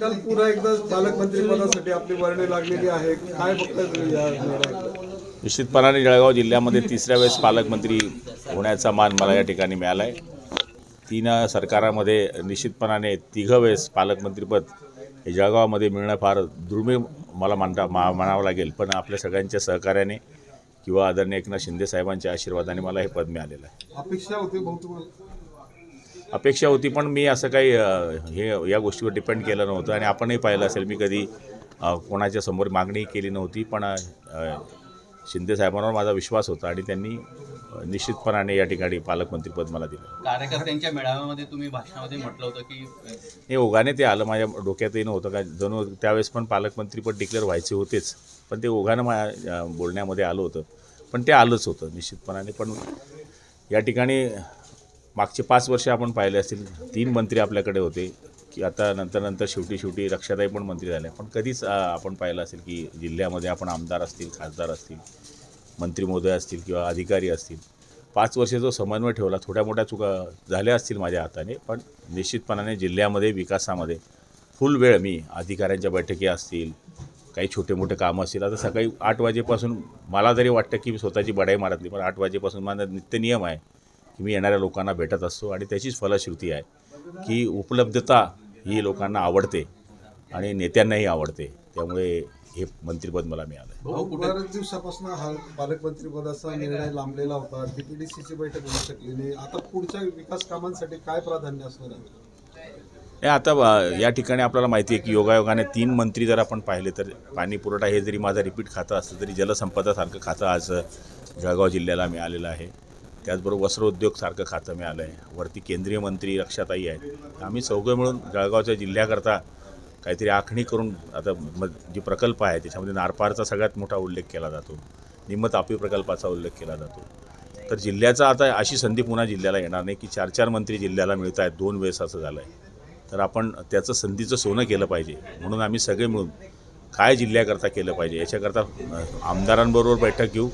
काल पुन्हा एकदा पालकमंत्री पदासाठी आपली वर्णी लागलेली आहे. काय? निश्चितपणाने जळगाव जिल्ह्यामध्ये तिसऱ्या वेळेस पालकमंत्री होण्याचा मान मला या ठिकाणी मिळाला आहे तीन सरकारामध्ये निश्चितपणाने तिघं वेळेस पालकमंत्रीपद हे जळगावामध्ये मिळणं फार दुर्मिळ मला मानता मा म्हणावं लागेल. पण आपल्या सगळ्यांच्या सहकार्याने किंवा आदरणीय एकनाथ शिंदे साहेबांच्या आशीर्वादाने मला हे पद मिळालेलं आहे. अपेक्षा होती अपेक्षा होती पण मी असं काही हे या गोष्टीवर डिपेंड केलं नव्हतं आणि आपणही पाहिलं असेल मी कधी कोणाच्या समोर मागणी केली नव्हती पण शिंदे साहेबांवर माझा विश्वास होता आणि त्यांनी निश्चितपणाने या ठिकाणी पालकमंत्रीपद मला दिलं. कार्यकर्त्यांच्या मेळाव्यामध्ये तुम्ही भाषणामध्ये म्हटलं होतं की हे ओघाने ते आलं माझ्या डोक्यातही नव्हतं का जणू त्यावेळेस पण पालकमंत्रीपद डिक्लेअर व्हायचे होतेच पण ते ओघानं माझ्या बोलण्यामध्ये आलं होतं. पण ते आलंच होतं निश्चितपणाने पण या ठिकाणी मागचे पाच वर्ष आपण पाहिले असतील तीन मंत्री आपल्याकडे होते की आता नंतर नंतर शेवटी शेवटी रक्षाताई पण मंत्री झाले. पण कधीच आपण पाहिलं असेल की जिल्ह्यामध्ये आपण आमदार असतील खासदार असतील मंत्री महोदय असतील किंवा अधिकारी असतील पाच वर्ष जो समन्वय ठेवला थोड्या मोठ्या चुका झाल्या असतील माझ्या हाताने पण निश्चितपणाने जिल्ह्यामध्ये विकासामध्ये फुल वेळ मी अधिकाऱ्यांच्या बैठकी असतील काही छोटे मोठे कामं असतील आता सकाळी आठ वाजेपासून मला तरी वाटतं की मी स्वतःची बडाई मारत नाही पण आठ वाजेपासून माझा नित्य नियम आहे की मी येणाऱ्या लोकांना भेटत असतो आणि त्याचीच फलश्रुती आहे की उपलब्धता ही लोकांना आवडते आणि नेत्यांनाही आवडते. त्यामुळे हे मंत्रिपद मला मिळालं बऱ्याच दिवसापासून हा पालकमंत्री पदाचा निर्णय लांबलेला होता. डीपीडीसीची बैठक होऊ शकली नाही आता पुढच्या विकास कामांसाठी काय प्राधान्य असणार आहे? हे आता या ठिकाणी आपल्याला माहिती आहे की योगायोगाने तीन मंत्री जर आपण पाहिले तर पाणी पुरवठा हे जरी माझं रिपीट खातं असलं तरी जलसंपदासारखं खातं आज जळगाव जिल्ह्याला मिळालेलं आहे. त्याचबरोबर वस्त्रोद्योगसारखं खातं मिळालं आहे वरती केंद्रीय मंत्री रक्षाताई आहेत. आम्ही चौघं मिळून जळगावच्या जिल्ह्याकरता काहीतरी आखणी करून आता म जे प्रकल्प आहे त्याच्यामध्ये नारपारचा सगळ्यात मोठा उल्लेख केला जातो. निमतापी प्रकल्पाचा उल्लेख केला जातो. तर जिल्ह्याचा आता अशी संधी पुन्हा जिल्ह्याला येणार नाही की चार चार मंत्री जिल्ह्याला मिळत आहेत. दोन वेळेस असं झालं आहे तर आपण त्याचं संधीचं सोनं केलं पाहिजे. म्हणून आम्ही सगळे मिळून काय जिल्ह्याकरता केलं पाहिजे याच्याकरता आमदारांबरोबर बैठक घेऊ.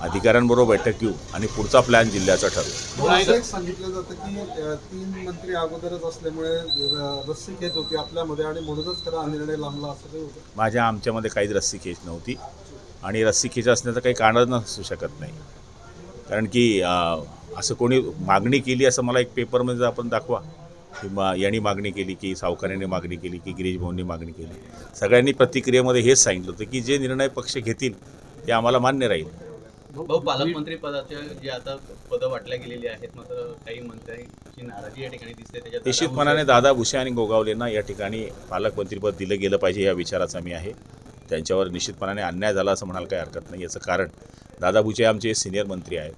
अधिकाऱ्यांबरोबर बैठक घेऊ आणि पुढचा प्लॅन जिल्ह्याचा ठरवू. असं सांगितलं जातं की तीन मंत्री अगोदरच असल्यामुळे रस्सी खेच होती आपल्यामध्ये आणि म्हणूनच खरा हा निर्णय लांबला असं काही होतं? माझ्या आमच्यामध्ये काहीच रस्सी खेच नव्हती. आणि रस्सी खेच असण्याचं काही कारण नसू शकत नाही. कारण की असं कोणी मागणी केली असं मला एक पेपरमध्ये आपण दाखवा. किंवा यांनी मागणी केली की सावकारांनी मागणी केली की गिरीश भाऊंनी मागणी केली. सगळ्यांनी प्रतिक्रियेमध्ये हेच सांगितलं होतं की जे निर्णय पक्ष घेतील ते आम्हाला मान्य राहील. भाऊ पालकमंत्री पदाचे जे आता पदं वाटल्या गेलेली आहेत मात्र काही मंत्र्यांची नाराजी या ठिकाणी दिसते त्याच्यात निश्चितपणाने दादा भुसे आणि गोगावलेंना या ठिकाणी पालकमंत्रीपद दिलं गेलं पाहिजे या विचाराचा मी आहे. त्यांच्यावर निश्चितपणाने अन्याय झाला असं म्हणायला काही हरकत नाही. याचं कारण दादा भुसे आमचे सिनियर मंत्री आहेत.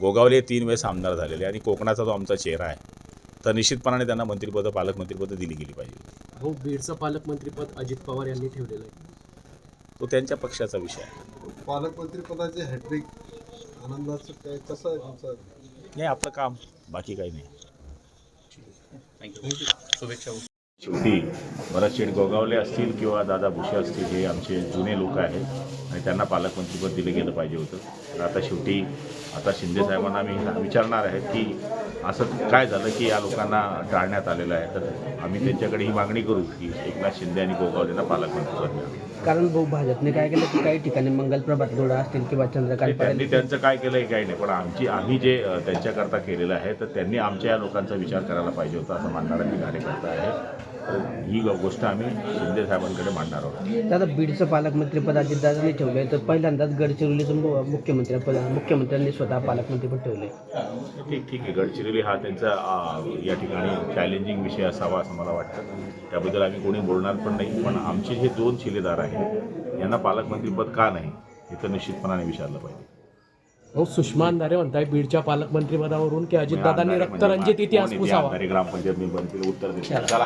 गोगावले तीन वेळेस आमदार झालेले आणि कोकणाचा जो आमचा चेहरा आहे तर निश्चितपणाने त्यांना मंत्रिपदं पालकमंत्रीपदं दिली गेली पाहिजे. भाऊ बीडचं पालकमंत्रीपद अजित पवार यांनी ठेवलेलं आहे. तो त्यांच्या पक्षाचा विषय आहे. पालकमंत्री पदाचे हॅट्रिक आनंदाचं काय कसं आहे तुमचं? नाही आपलं काम. बाकी काही नाही. थँक्यू शुभेच्छा. शेवटी भरत शेठ गोगावले असतील किंवा दादा भुसे असतील हे आमचे जुने लोक आहेत आणि त्यांना पालकमंत्रीपद दिलं गेलं पाहिजे होतं. तर आता शेवटी आता शिंदे साहेबांना आम्ही विचारणार आहेत की असं काय झालं की या लोकांना टाळण्यात आलेलं आहे? तर आम्ही त्यांच्याकडे ही मागणी करू की एकनाथ शिंदे आणि गोगावलेंना पालकमंत्रीपद द्या. कारण भाऊ भाजपने काय केलं की काही ठिकाणी मंगल प्रभात असतील किंवा चंद्रकांत त्यांनी त्यांचं काय केलं हे काही नाही. पण आमची आम्ही जे त्यांच्याकरता केलेलं आहे तर त्यांनी आमच्या या लोकांचा विचार करायला पाहिजे होता असं मानणारा मी कार्यकर्ता आहे. ही गोष्ट आम्ही शिंदे साहेबांकडे मांडणार आहोत. दादा बीडचं पालकमंत्रीपद अजितदादांनी ठेवलंय तर पहिल्यांदाच गडचिरोलीचं मु- मुख्यमंत्रीपद मुख्यमंत्र्यांनी स्वतः पालकमंत्रीपद ठेवलंय. ठीक ठीक आहे. गडचिरोली हा त्यांचा या ठिकाणी चॅलेंजिंग विषय असावा असं मला वाटतं. त्याबद्दल आम्ही कोणी बोलणार पण नाही पण आमचे जे दोन शिलेदार आहेत यांना पालकमंत्रीपद का नाही हे तर निश्चितपणाने विचारलं पाहिजे. भाऊ सुषमा अंधारे म्हणताय बीडच्या पालकमंत्रीपदावरून की अजितदादांनी म्हणजे रक्तरंजित कोण इतिहास पुसावा. ग्रामपंचायत मी बनतील उत्तर देतो चला.